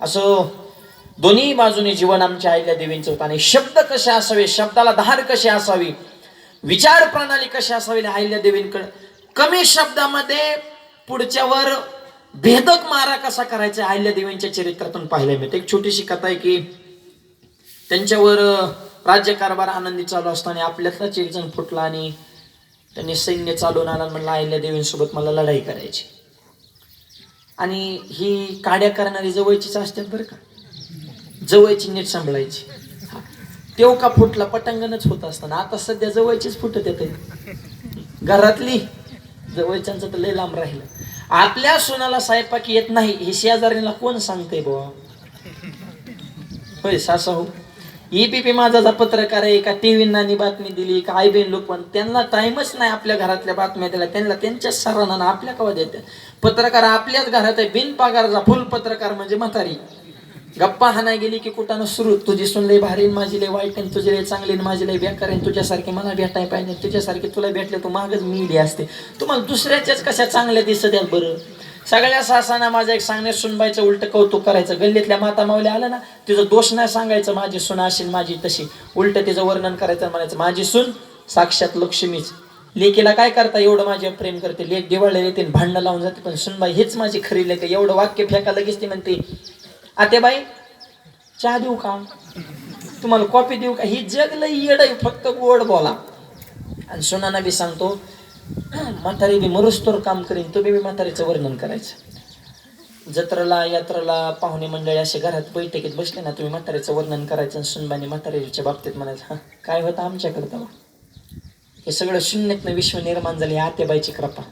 असं दोन्ही बाजूने जीवन आमच्या आईल्या देवींचं होतं आणि शब्द कसे असावे शब्दाला धार कशी असावी विचार प्रणाली कशी असावी आईल्या देवींकडे कमी शब्दामध्ये पुढच्यावर भेदक मारा कसा करायचा आईल्या देवींच्या चरित्रातून पाहायला मिळते. एक छोटीशी कथा आहे की त्यांच्यावर राज्यकारभार आनंदी चालू असताना आपल्यातलाच एक जण फुटला आणि त्यांनी सैन्य चालवून आला म्हणलं आईल्या देवींसोबत मला लढाई करायची. आणि ही काड्या करणारी जवळचीच असतात बरं का. जवळची नीट सांभाळायची. तेव का फुटला पटांगणच होत असताना. आता सध्या जवळचीच फुटत येते घरातली जवळच्यांचं तर लय लांब राहिलं. आपल्या सुनाला स्वयंपाक येत नाही हे शेजारीला कोण सांगते बुवा? होय सासा. हो ईपीपी माझा पत्रकार आहे का टी व्ही बातमी दिली का आय बहीण लोक त्यांना टाइमच नाही आपल्या घरातल्या बातम्या दिल्या. त्यांना त्यांच्याच सरांना आपल्या कवा देते पत्रकार आपल्याच घरात आहे बिनपागारचा फुल पत्रकार म्हणजे म्हातारी. गप्पा हाना गेली की कुठानं सुरू. तुझी सुन लय भारी माझी लय वाईट आणि तुझी लय चांगली माझी लय बेकार आहे तुझ्यासारखी मला भेटाय पाहिजे तुझ्यासारखी तुला भेटले तू मागच मिली असते. तुम्हाला दुसऱ्याच्याच कशा चांगल्या दिसत आहेत बरं? सगळ्या सासांना माझं एक सांगणे सुनबाईचं उलट कौतुक करायचं. गल्लीतल्या माता मावल्या आलं ना तिचं दोष नाही सांगायचं माझी सून असेल माझी तशी. उलट तिचं वर्णन करायचं म्हणायचं माझी सून साक्षात लक्ष्मीच. लेकीला काय करता एवढं माझे प्रेम करते. लेख दिवाळी येते आणि भांडणं लावून जाते पण सुनबाई हेच माझी खरी लेख एवढं वाक्य फेका लगेच ती म्हणते आतेबाई चहा देऊ का? तुम्हाला कॉपी देऊ का? ही जग लय येड फक्त गोड बोला. आणि सुनाना बी सांगतो म्हातारी बी मरुस्तोर काम करीन तुम्ही मी म्हातारीचं वर्णन करायचं. जत्रेला यात्रेला पाहुणे मंडळी असे घरात बैठकीत बसले ना तुम्ही म्हातारीचं वर्णन करायचं आणि सुनबाने म्हातारीच्या बाबतीत म्हणायचं हां काय होतं आमच्याकडं तेव्हा? हे सगळं शून्यातनं विश्व निर्माण झाले आतेबाईची कृपा.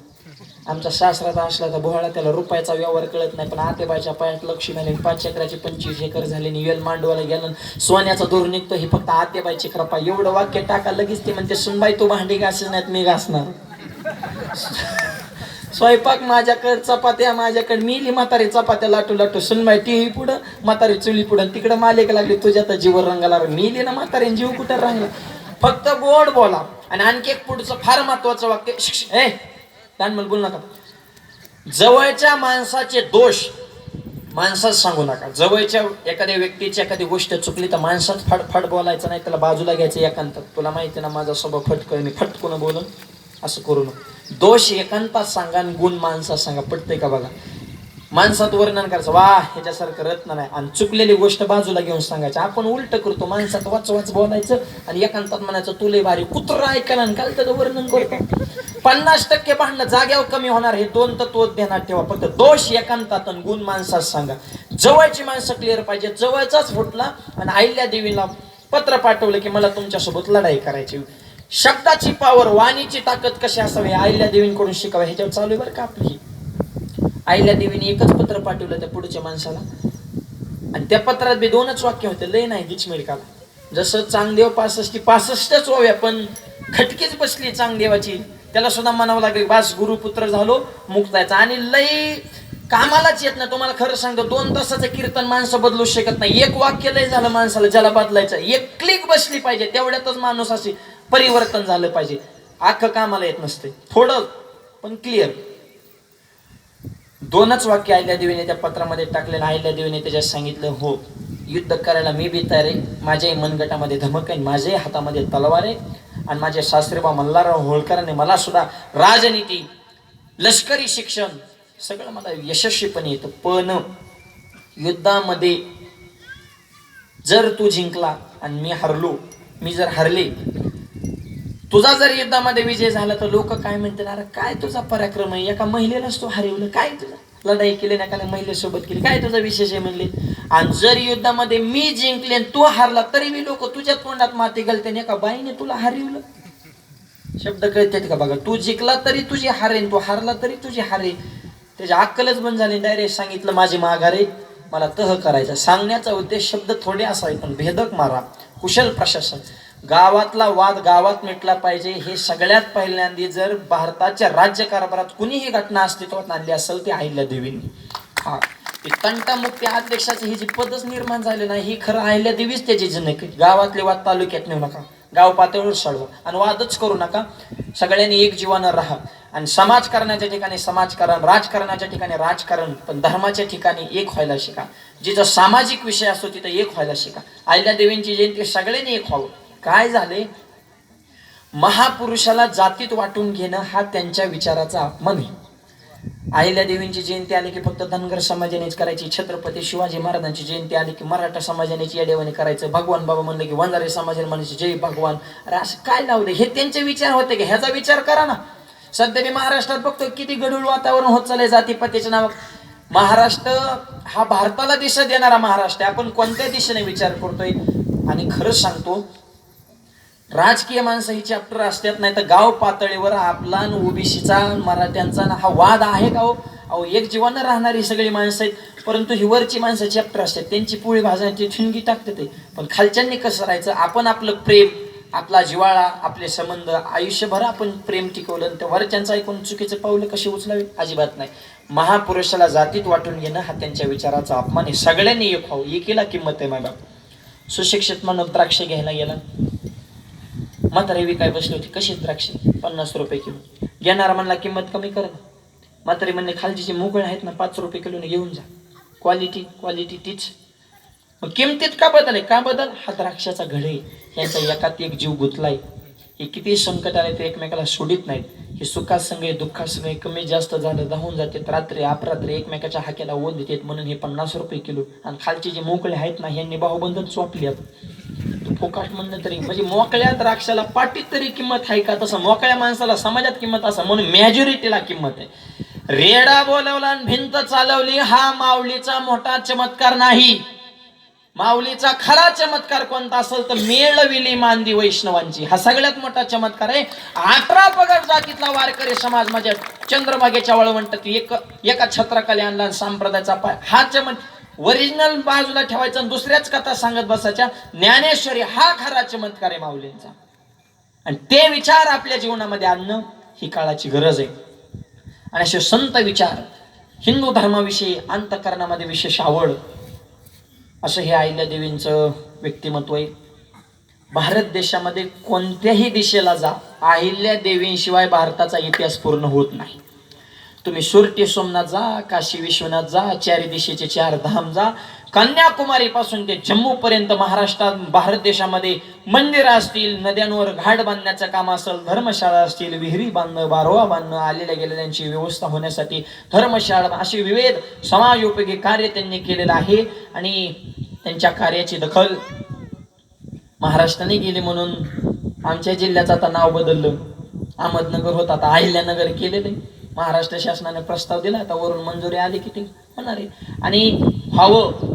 आमचा सासराचा असला तर बोहाळा त्याला रुपयाचा व्यवहार कळत नाही पण आतेबाईच्या पायात लक्ष्मी आली पाच एकराची पंचवीस एकर झाली आणि वेल मांडवाला गेलं सोन्याचा दूर निघतो ही फक्त आतेबाईची कृपा. एवढं वाक्य टाका लगेच ते म्हणते सुनबाई तू भांडी घासणार नाहीत मी घासणार. स्वयंपाक माझ्याकडे चपात्या माझ्याकडे मिली म्हातारी चपात्या लाटू लाटू सुनबाई टीव्ही पुढं म्हातारी चुली पुढं तिकडं मालिक लागली तुझ्या तर जीवर रंगाला मिली ना म्हातारी जीव कुठं रंगला? फक्त गोड बोला. आणि आणखी एक पुढचं फार महत्वाचं वाक्य श्श, श्श, ए बोल नका. जवळच्या माणसाचे दोष माणसात सांगू नका. जवळच्या एखाद्या व्यक्तीची एखादी गोष्ट चुकली तर माणसात फड बोलायचं नाही त्याला बाजूला घ्यायचं एकांत तुला माहिती ना माझा स्वभाव फटकळ मी फटकून बोलून असं करू नको. दोष एकांतात सांगा आणि गुण माणसात सांगा. पटतंय का बघा? माणसात वर्णन करायचं वा ह्याच्यासारखं रत्न नाही. आणि चुकलेली गोष्ट बाजूला घेऊन सांगायचं आपण उलट करतो माणसात वाच वाच बोलायचं आणि एकांतात म्हणायचं तुले भारी कुत्र ऐकायला आणि काल त्याचं वर्णन करतो. पन्नास टक्के भांडणं जाग्यावर कमी होणार हे दोन तत्व ध्यानात ठेवा. फक्त दोष एकांतात आणि गुण माणसात सांगा. जवळची माणसं क्लिअर पाहिजे जवळचाच फुटला आणि आईल्या देवीला पत्र पाठवलं की मला तुमच्यासोबत लढाई करायची शब्दाची पावर वाणीची ताकद कशी असावी? आईल्या देवींकडून शिकावं. ह्याच्यावर चालू आहे बरं का आपली आईल्या देवीने एकच पत्र पाठवलं त्या पुढच्या माणसाला. आणि त्या पत्रात बी दोनच वाक्य होते. लय नाही गिचमिळकाला जसं चांगदेव पासष्टी पासष्टच व्हाव्या पण खटकीच बसली चांगदेवाची. त्याला सुद्धा म्हणावं लागेल बास गुरुपुत्र झालो मुक्तायचा आणि लय कामालाच येत नाही. तुम्हाला खरं सांगतो दोन तासाचं कीर्तन माणसं बदलू शकत नाही. एक वाक्य लय झालं माणसाला ज्याला बदलायचं एक क्लिक बसली पाहिजे. तेवढ्यातच माणूस असे परिवर्तन झालं पाहिजे. आखं कामाला येत नसते थोडं पण क्लिअर दोनच वाक्य आयल्या देवीने त्या पत्रामध्ये टाकलेलं आयल्या देवीने त्याच्यात सांगितलं हो युद्ध करायला मी बी तयार आहे. माझ्याही मनगटामध्ये धमक आहे. माझ्याही हातामध्ये तलवार आहे. आणि माझे सासरेबा मल्हारराव होळकरांनी मला सुद्धा राजनीती लष्करी शिक्षण सगळं मला यशस्वीपणे येतं. पण युद्धामध्ये जर तू जिंकला आणि मी हरलो मी जर हरले तुझा जर युद्धामध्ये विजय झाला तर लोक काय म्हणतील अरे काय तुझा पराक्रम आहे? एका महिलेलाच तू हरवलं काय तुझा? लढाई केली ना एखाद्या महिलेसोबत केली काय तुझा विशेष आहे? म्हणले. आणि जर युद्धामध्ये मी जिंकले आणि तू हारला तरी मी लोक तुझ्या तोंडात माती घालते एका बाईने तुला हरवलं. शब्द कळतात का बघा? तू जिंकला तरी तुझी हारेन तू हारला तरी तुझी हारे. त्याची अक्कलच बंद झाली डायरेक्ट सांगितलं माझी माघारे मला तह करायचा सांगण्याचा उद्देश शब्द थोडे असावे पण भेदक मारा. कुशल प्रशासन. गावातला वाद गावात मिटला पाहिजे. हे सगळ्यात पहिल्यांदी जर भारताच्या राज्यकारभारात कुणीही घटना अस्तित्वात आणली असेल ती अहिल्या देवींनी. हा. तंटामुक्ती अध्यक्षाची ही जी पदच निर्माण झाली नाही ही खरं अहिल्या देवीच त्याची जनक गावातले वाद तालुक्यात नेऊ नका. गाव पातळीवर सळवा. आणि वादच करू नका. सगळ्यांनी एक जीवानं राहा. आणि समाजकारणाच्या ठिकाणी समाजकारण राजकारणाच्या ठिकाणी राजकारण पण धर्माच्या ठिकाणी एक व्हायला शिका. जिथं सामाजिक विषय असतो तिथं एक व्हायला शिका. आयल्या देवींची जयंती सगळ्यांनी एक व्हावं. काय झाले? महापुरुषाला जातीत वाटून घेणं हा त्यांच्या विचाराचा अपमान आहे. आहिल्या देवींची जयंती आली की फक्त धनगर समाजानेच करायची छत्रपती शिवाजी महाराजांची जयंती आली की मराठा समाजानेच येडेवाने करायचं भगवान बाबा म्हणलं की वंजारे समाजाने म्हणायचे जय भगवान. अरे असं काय लावले हे त्यांचे विचार होते की? ह्याचा विचार करा ना. सध्या मी महाराष्ट्रात बघतो किती गडूळ वातावरण होत चाललंय जातीपातीच्या नाव महाराष्ट्र हा भारताला दिशा देणारा महाराष्ट्र आहे. आपण कोणत्या दिशेने विचार करतोय? आणि खरंच सांगतो राजकीय माणसं ही चॅप्टर असतात नाही तर गाव पातळीवर आपला ओबीसीचा मराठ्यांचा हा वाद आहे का हो? अहो एक जीवानं राहणारी सगळी माणसं आहेत परंतु ही वरची माणसं चॅप्टर असतात त्यांची पोळी भाजण्याची ठिणगी टाकते ते. पण खालच्यांनी कसं राहायचं? आपण आपलं प्रेम आपला जिवाळा आपले संबंध आयुष्यभर आपण प्रेम टिकवलं आणि त्या वरच्यांचं ऐकून चुकीचं पावलं कशी उचलावे अजिबात नाही. महापुरुषाला जातीत वाटून घेणं हा त्यांच्या विचाराचा अपमान आहे. सगळ्यांनी एक व्हावं. एकीला किंमत आहे माझ्या सुशिक्षित म्हणून द्राक्ष घ्यायला गेला. म्हातारी विकाय बसली होती कशी द्राक्षे? पन्नास रुपये किलो. घेणारा म्हणला किंमत कमी कर ना. म्हातारी म्हणले खालचे जे मुगळ आहेत ना पाच रुपये किलोने घेऊन जा. क्वालिटी क्वालिटी तीच. मग किमतीत का बदल आहे का बदल? हा द्राक्षाचा घडे. यांचा एकात एक जीव गुंतलाय. हे किती संकट आले ते एकमेकाला सोडित नाहीत. हे सुखात संगे दुःखात कमी जास्त झालं धावून जाते रात्री अपरात्री एकमेकाच्या हाक्याला ओन देतात म्हणून हे पन्नास रुपये किलो. आणि खालचे जे मोकळे आहेत ना यांनी बाहुबंधन आहेत फोकाट म्हणणं तरी. म्हणजे मोकळ्या द्राक्षाला पाटीत तरी किंमत आहे का? तसं मोकळ्या माणसाला समाजात किंमत असं म्हणून मेजॉरिटीला किंमत आहे. रेडा बोलवला आणि भिंत चालवली हा माऊलीचा मोठा चमत्कार नाही. माऊलीचा खरा चमत्कार कोणता असेल तर मेळविली मांदी वैष्णवांची. हा सगळ्यात मोठा चमत्कार आहे. अठरा पगड जातीतला वारकरी समाज माझ्या चंद्रभागेच्या वळवंटात एक एका छत्राखाली आणला संप्रदायाचा पाय हा चमत्कार ओरिजिनल बाजूला ठेवायचा आणि दुसऱ्याच कथा सांगत बसायच्या. ज्ञानेश्वरी हा खरा चमत्कार आहे माऊलींचा. आणि ते विचार आपल्या जीवनामध्ये आणणं ही काळाची गरज आहे. आणि असे संत विचार हिंदू धर्माविषयी अंतकरणामध्ये विशेष आवड असं हे अहिल्यादेवींचं व्यक्तिमत्व आहे. भारत देशामध्ये कोणत्याही दिशेला जा अहिल्यादेवींशिवाय भारताचा इतिहास पूर्ण होत नाही. तुम्ही सुरटी सोमनाथ जा काशी विश्वनाथ जा चारी दिशेचे चार धाम जा. कन्याकुमारी पासून ते जम्मू पर्यंत महाराष्ट्रात भारत देशामध्ये मंदिर असतील नद्यांवर घाट बांधण्याचं काम असेल धर्मशाळा असतील विहिरी बांधणं बारोवा बांधणं आलेल्या गेलेल्यांची व्यवस्था होण्यासाठी धर्मशाळा अशी विविध समाजोपयोगी कार्य त्यांनी केलेलं आहे आणि त्यांच्या कार्याची दखल महाराष्ट्राने गेली म्हणून आमच्या जिल्ह्याचं आता नाव बदललं. अहमदनगर होतं आता अहिल्यानगर केलेलं आहे. महाराष्ट्र शासनाने प्रस्ताव दिला आता वरून मंजुरी आली की ते होणार आहे. आणि व्हावं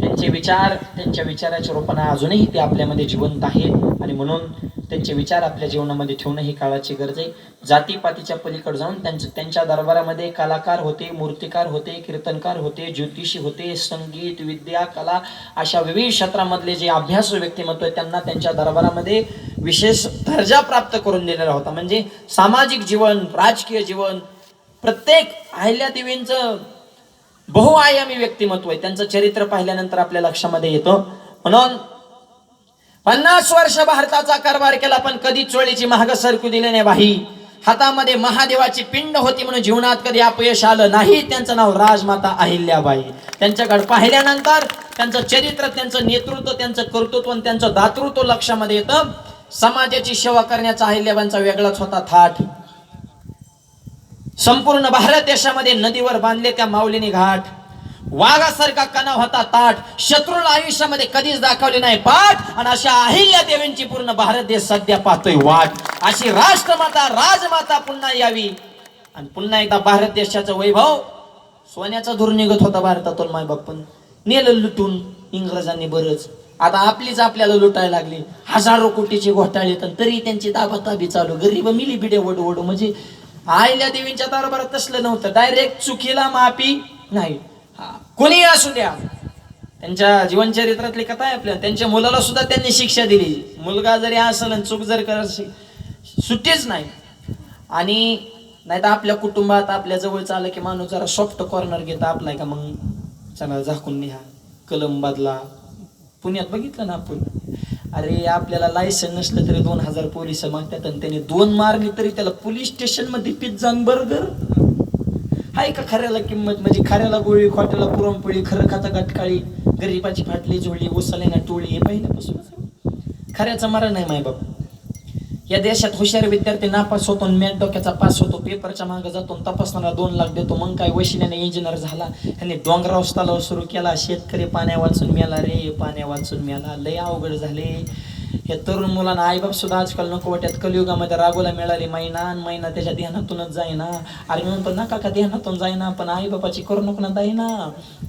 त्यांचे विचार त्यांच्या विचाराच्या रूपाने अजूनही ते आपल्यामध्ये जिवंत आहेत आणि म्हणून त्यांचे विचार आपल्या जीवनामध्ये ठेवणं ही काळाची गरज आहे. जातीपातीच्या पलीकडे जाऊन त्यांचं त्यांच्या दरबारामध्ये कलाकार होते मूर्तिकार होते कीर्तनकार होते ज्योतिषी होते संगीत विद्या कला अशा विविध क्षेत्रामधले जे अभ्यास व्यक्तिमत्व आहे त्यांना त्यांच्या दरबारामध्ये विशेष दर्जा प्राप्त करून दिलेला होता. म्हणजे सामाजिक जीवन राजकीय जीवन प्रत्येक अहिल्या देवींचं बहुआयामी व्यक्तिमत्व आहे. त्यांचं चरित्र पाहिल्यानंतर आपल्या लक्षामध्ये येतं. म्हणून पन्नास वर्ष भारताचा कारभार केला पण कधी चोळीची महाग सरकू दिले नाही बाई. हातामध्ये महादेवाची पिंड होती म्हणून जीवनात कधी अपयश आलं नाही. त्यांचं नाव राजमाता अहिल्याबाई. त्यांच्याकडे पाहिल्यानंतर त्यांचं चरित्र त्यांचं नेतृत्व त्यांचं कर्तृत्व आणि त्यांचं दातृत्व लक्षामध्ये येतं. समाजाची सेवा करण्याचा अहिल्याबाईंचा वेगळाच होता थाट. संपूर्ण भारत देशामध्ये नदीवर बांधले त्या माऊलीने घाट. वाघासारखा कणा होता ताट. शत्रूला आयुष्यामध्ये कधीच दाखवले नाही पाठ. आणि अशा अहिल्या देवींची पूर्ण भारत देश सध्या पाहतोय वाट. अशी राष्ट्रमाता राजमाता पुन्हा यावी. आणि पुन्हा एकदा भारत देशाचा वैभव. सोन्याचा धूर निघत होता भारतातून माय पण नेलं लुटून इंग्रजांनी बरंच. आता आपलीच आपल्याला लुटायला लागली. हजारो कोटीचे घोटाळे तर तरी त्यांची दाबाताबी चालू. गरीब मिली बिडे वडवडू म्हणजे आईल्या देवींच्या दरबारात तसलं नव्हतं. डायरेक्ट चुकीला माफी नाही. कोणी असू द्या. त्यांच्या जीवनचरित्रातली कथा आहे आपल्या. त्यांच्या मुलाला सुद्धा त्यांनी शिक्षा दिली. मुलगा जरी असेल आणि चूक जर करत सुट्टीच नाही. आणि नाही तर आपल्या कुटुंबात आपल्या जवळचं आलं की माणूस जरा सॉफ्ट कॉर्नर घेता आपलाय का मग चला झाकून लिहा कलम बदला. पुण्यात बघितलं ना आपण. अरे आपल्याला लायसन नसलं तरी दोन हजार पोलीस मागतात आणि त्याने दोन मारली तरी त्याला पोलीस स्टेशनमध्ये पिझ्झा बर्गर आहे का खऱ्याला किंमत म्हणजे खऱ्याला गोळी खोट्याला पुरणपोळी खरं खाता गटकाळी गरीबाची फाटली झोळी उचलली टोळी हे पहिल्यापासून खऱ्याचा मरण नाही माय बाप. या देशात हुशार विद्यार्थी नापास होतो मॅट डोक्याचा पास होतो. पेपरच्या मागे जातो तपासणारा दोन लाख देतो. मग काय वशिल्याने इंजिनियर झाला. आणि डोंगराव सुरू केला. शेतकरी पाण्या वाचून मेला रे पाण्या वाचून मेला लय अवघड झाले. हे तरुण मुलांना आईबाप सुद्धा आजकाल नको वाटत. कलियुगामध्ये रागोला मिळाली महिना आणि महिना त्याच्या ध्यानातूनच जाईना. अरे म्हणतो नका का ध्यानातून जाईना पण आईबापाची करू नको ना जाईना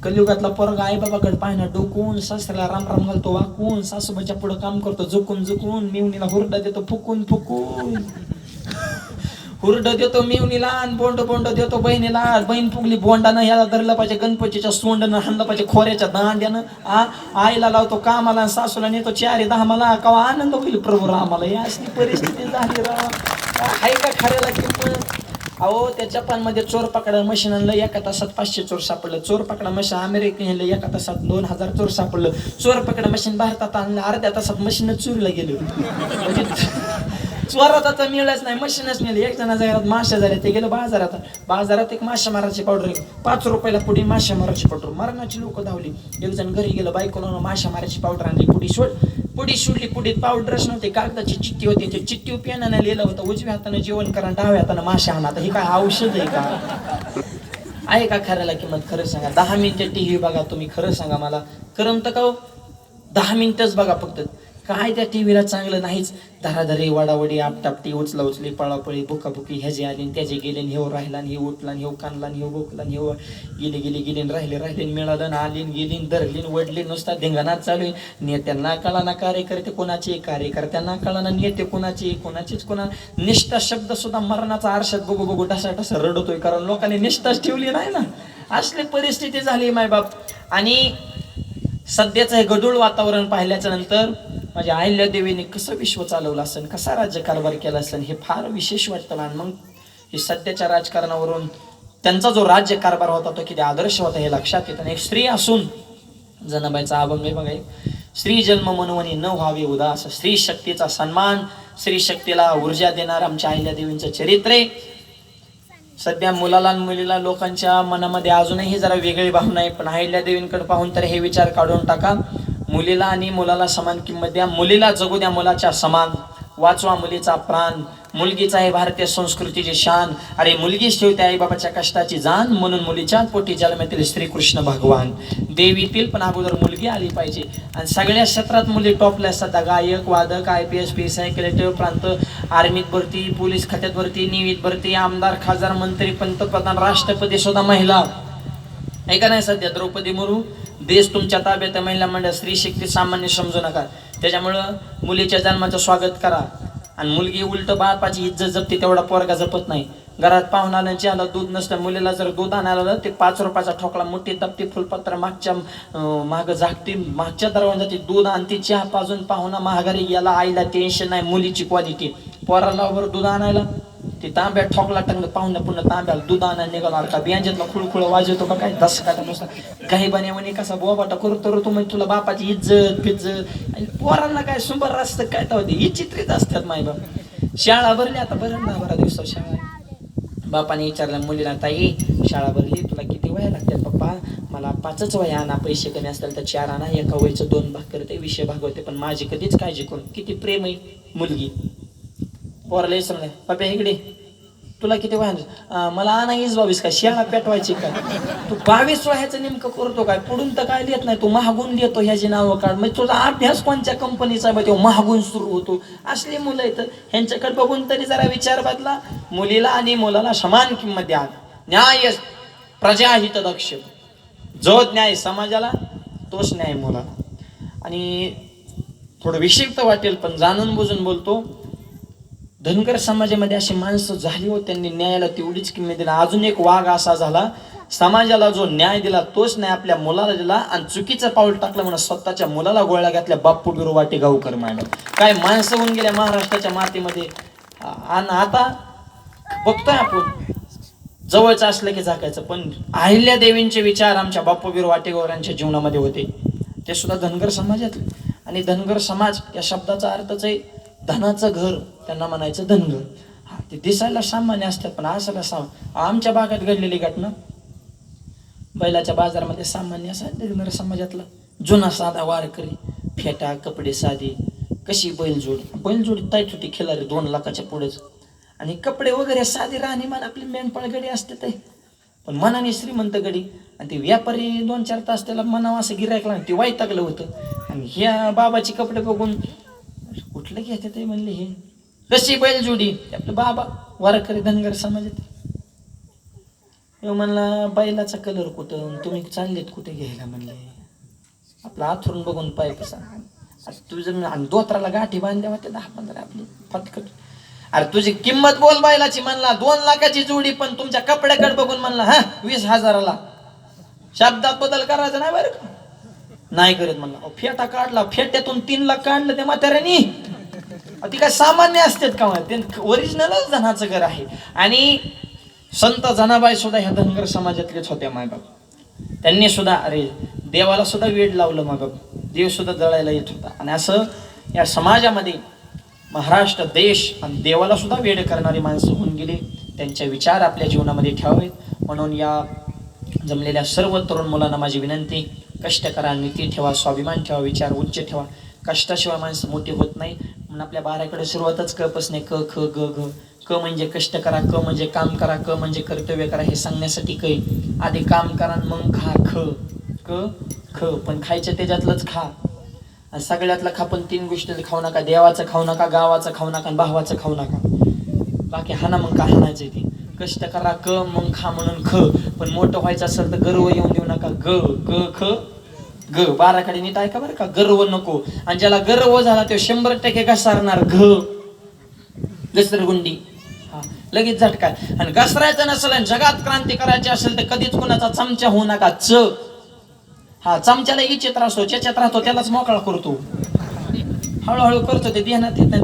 कलियुगातला पोरगा आईबाबाकडे पाहिना डोकून सासऱ्याला राम राम घालतो वाकून सासूबाच्या पुढं काम करतो झुकून झुकून मिवणीला हुरडा देतो फुकून फुकून. हुरड देतो मिवणीला आणि बोंड बोंड देतो बहिणीला बहीण फुगली बोंडानं ह्याला धरलं पाहिजे गणपतीच्या सोंडनं हाणलं पाहिजे खोऱ्याच्या दांड्यानं आ? आईला लावतो कामाला सासूला नेतो चारी दहा मला कवा आनंद होईल प्रभू रामाला. या असली परिस्थिती झाली राव. आहे का खऱ्याला किंमत? अहो त्या जपानमध्ये चोर पकडा मशीन आणलं एका तासात पाचशे चोर सापडलं. चोर पकडा मशीन अमेरिकेने आणलं एका तासात दोन हजार चोर सापडलं. चोर पकडा मशीन भारतात आणलं अर्ध्या तासात मशीन चोरीला गेलं म्हणजे चोरात आता मिळालंच नाही मशीनच मिळाली एक जणा जाहिरात माश्या झाल्या ते गेलं बाजारात. बाजारात एक माश्या मारायची पावडर पाच रुपयाला पुढे माश्या मारायची पावडर मरणाची लोक धावली. एक जण घरी गेलं बायकोनं माश्या मारायची पावडर आणली. पुढी सोड पुढी सोडली पुढीत पावडरच नव्हते कागदाची चिठ्ठी होती. ते चिठ्ठी पेनानं लिहिलं होतं उजव्या हातानं जेवण करा डाव्या हातानं माश्या आणा. हे काय औषध आहे का? आहे का खऱ्याला किंमत? खरं सांगा. दहा मिनिटं टी व्ही बघा तुम्ही खरं सांगा मला. करमत का हो? दहा मिनिटच बघा फक्त. काय त्या टी व्हीला चांगलं नाहीच? धराधरी वाडावडी आपटापटी उचला उचली पळापळी बुकाबुकी ह्याचे आली आणि त्याचे गेले हे हो राहिला आणि हे उठला हे हो कानला हे हो बोकला आणि गेले गेले गेले राहिले राहिले मिळालं आणि आली आणि धरली वडली नुसता धिंगाणात चालू आहे. नेत्यांना कळा ना कार्यकर्ते कोणाचे? कार्यकर्त्यांना कळा ना नेते कोणाचे? कोणाचेच कोणा निष्ठा शब्द सुद्धा मरणाचा आरशात बघू बघू ढसा ढसा रडतोय कारण लोकांनी निष्ठाच ठेवली नाही ना. असली परिस्थिती झाली मायबाप. आणि सध्याचं हे गडूळ वातावरण पाहिल्याच्या नंतर माझ्या अहिल्या देवीने कसं विश्व चालवलं असेल कसा राज्यकारभार केला असेल हे फार विशेष वाटतं आणि मग हे सध्याच्या राजकारणावरून त्यांचा जो राज्यकारभार होता तो किती आदर्श होता हे लक्षात येतं. आणि एक स्त्री असून जनाबाईचा अभंग आहे बघा एक. स्त्री जन्म मनवणी न व्हावी उदास स्त्री शक्तीचा सन्मान स्त्री शक्तीला ऊर्जा देणार आमच्या अहिल्या देवींचं चरित्र. आहे सध्या मुलाला आणि मुलीला लोकांच्या मनामध्ये अजूनही जरा वेगळी भावना आहे पण अहिल्या देवींकडे पाहून तर हे विचार काढून टाका. मुलीला आणि मुलाला समान किंमत द्या. मुलीला जगू द्या मुलाच्या समान. वाचवा मुलीचा प्राण. मुलगीचा आहे भारतीय संस्कृतीची शान. अरे मुलगीच ठेवते आई बाबाच्या कष्टाची जाण म्हणून मुलीच्या पोटी जन्मातील श्रीकृष्ण भगवान. देवीतील पण अगोदर मुलगी आली पाहिजे. आणि सगळ्या क्षेत्रात मुली टॉपला असतात गायक वादक I P S P S I collector प्रांत आर्मीत भरती पोलीस खात्यात भरती निवित भरती आमदार खासदार मंत्री पंतप्रधान राष्ट्रपती सुद्धा महिला. ऐका नाही सध्या द्रौपदी मुरू देश तुमच्या ताब्यात आहे, महिला मंडळ स्त्री शक्ती सामान्य समजू नका. त्याच्यामुळं मुलीच्या जन्माचं स्वागत करा. आणि मुलगी उलट बापाची इज्जत जपते तेवढा पोरगा जपत नाही. घरात पाहुणा आलं दूध नसतं मुलीला जर दूध आणायला आलं ते पाच रुपयाचा ठोकला मोठी तपती फुलपत्र मागच्या माग मागं झाकती. मागच्या दरवाजा जाते दूध आणते चहा पाजून पाहुणा महागारी याला आईला टेन्शन नाही मुलीची क्वालिटी पोराला वर दूध आणायला. ते तांब्यात ठोकला टाकलं पाहुण्या पुन्हा तांब्याला दूध निघाला. का बियांच्यातला खुळखुळ वाजवतो का काय? दस काटा नुसता काही बने म्हणे कसा बोबाटा करू तर तू म्हणजे तुला बापाची इज्जत फिज्जत आणि पोरांना काय सुंबर असतं काय तर होते ही चित्रित असतात माय बाप. शाळा भरली आता बरं दहा बारा दिवसा शाळा. बापाने विचारलं मुलीला ताई शाळा भरली तुला किती वया लागतात पप्पा? मला पाचच वया आणा पैसे कमी असतील तर चार आणा. एका वयचं दोन भाग करते विषय भागवते पण माझी कधीच काळजी करून किती प्रेम आहे मुलगी. पोराला विचारलं नाही पप्पा इकडे तुला किती वय मला आणायच बावीस काय शाळा पेटवायची काय तू बावीस वयाचं नेमकं करतो काय? पुढून तर काय लिहित नाही. तू महागून लिहितो ह्याची नावं काढ. म्हणजे तुझा अभ्यास कोणत्या कंपनीचा आहे? तो महागून सुरू होतो. असली मुलं आहेत. ह्यांच्याकडे बघून तरी जरा विचार बदला. मुलीला आणि मुलाला समान किंमत द्या. न्याय प्रजाहित दक्ष. जो न्याय समाजाला तोच न्याय मुलाला. आणि थोडं विक्षिप्त वाटेल पण जाणून बुजून बोलतो. धनगर समाजामध्ये अशी माणसं झाली हो त्यांनी न्यायाला तेवढीच किंमत दिला. अजून एक वाघ असा झाला समाजाला जो न्याय दिला तोच न्याय आपल्या मुलाला दिला आणि चुकीचं पाऊल टाकलं म्हणून स्वतःच्या मुलाला गोळ्या घातल्या बाप्पू बिरू वाटे गावकर मॅडम. काय माणसं होऊन गेल्या महाराष्ट्राच्या मातीमध्ये. आणि आता बघतोय आपण जवळचं असलं की झाकायचं पण अहिल्या देवींचे विचार आमच्या बाप्पू बिरू वाटेगावरांच्या जीवनामध्ये होते. ते सुद्धा धनगर समाजातले. आणि धनगर समाज या शब्दाचा अर्थच आहे धनाचं घर त्यांना म्हणायचं धनघर हा ते दिसायला सामान्य असतात पण असायला साम आमच्या भागात घडलेली घटना. बैलाच्या बाजारामध्ये सामान्य असा धनगर समाजातला जुना साधा वारकरी फेटा कपडे साधे कशी बैलजोड? बैलजोड ताईट होती खिलारी दोन लाखाच्या पुढेच. आणि कपडे वगैरे साधे राहणीमान आपली मेंढपाळ गडी असते ते. पण मनाने श्रीमंत गडी आणि ते व्यापारी दोन चार तास त्याला मनावं असं गिरायकला ते वाईटागलं होतं. आणि ह्या बाबाचे कपडे बघून कुठलं घेते ते म्हणले हे. कशी बैलजोडी जोडी. आपलं बाबा वारकरी धनगर समाजात म्हणला बैलाचा कलर कुठं? तुम्ही चाललेत कुठे घ्यायला म्हणले? आपला आथरून बघून पाय कसा? तुझं आणि दोत्राला गाठी बांधल्या होत्या दहा पंधरा आपली फटकट अरे तुझी किंमत बोल बैलाची म्हणला दोन लाखाची जोडी पण तुमच्या कपड्याकडे बघून म्हणला हा वीस हजाराला. शब्दात बदल करायचा नाही बरं का? नाही करत म्हणला. अहो, फेटा काढला फेट्यातून तीन लाख काढलं त्या म्हाताऱ्यानी. ती काय सामान्य असतात का ते ओरिजिनलच धनाचं घर आहे. आणि संत जनाबाई सुद्धा ह्या धनगर समाजातलेच होत्या मायबाप त्यांनी सुद्धा अरे देवाला सुद्धा वेड लावलं मायबाप देव सुद्धा जळायला येत होता. आणि असं या समाजामध्ये महाराष्ट्र देश आणि देवाला सुद्धा वेड करणारी माणसं होऊन गेली. त्यांचे विचार आपल्या जीवनामध्ये ठेवावेत म्हणून या जमलेल्या सर्व तरुण मुलांना माझी विनंती कष्ट करा नीती ठेवा स्वाभिमान ठेवा विचार उच्च ठेवा. कष्टाशिवाय माणसं मोठी होत नाही. म्हणून आपल्या बाराकडे सुरुवातच कपासणे क ख ग घ. क म्हणजे कष्ट करा क म्हणजे काम करा क म्हणजे कर्तव्य करा हे सांगण्यासाठी कै. आधी काम करा आणि मग खा ख. क ख. पण खायचं त्याच्यातलंच खा. आणि सगळ्यातलं खा पण तीन गोष्टी खाऊ नका. देवाचं खाऊ नका गावाचं खाऊ नका आणि भावाचं खाऊ नका. बाकी हाना मग का हाणायचं ते? कष्ट करा क मग खा म्हणून ख. पण मोठं व्हायचं असेल तर गर्व येऊन देऊ नका. ग ग ख ग बाराकडे नीट ऐका बरं का. गर्व नको. आणि ज्याला गर्व झाला तो शंभर टक्के घसरणार. घ. घसरगुंडी. हा लगेच झटकाय आणि घसरायचं नसेल आणि जगात क्रांती करायची असेल तर कधीच कुणाचा चमचा होऊ नका. च. हा चमच्याला इच्छित असतो ज्याच्यात राहतो त्यालाच मोकळा करतो. हळूहळू करतो ते ध्यानात येत नाही.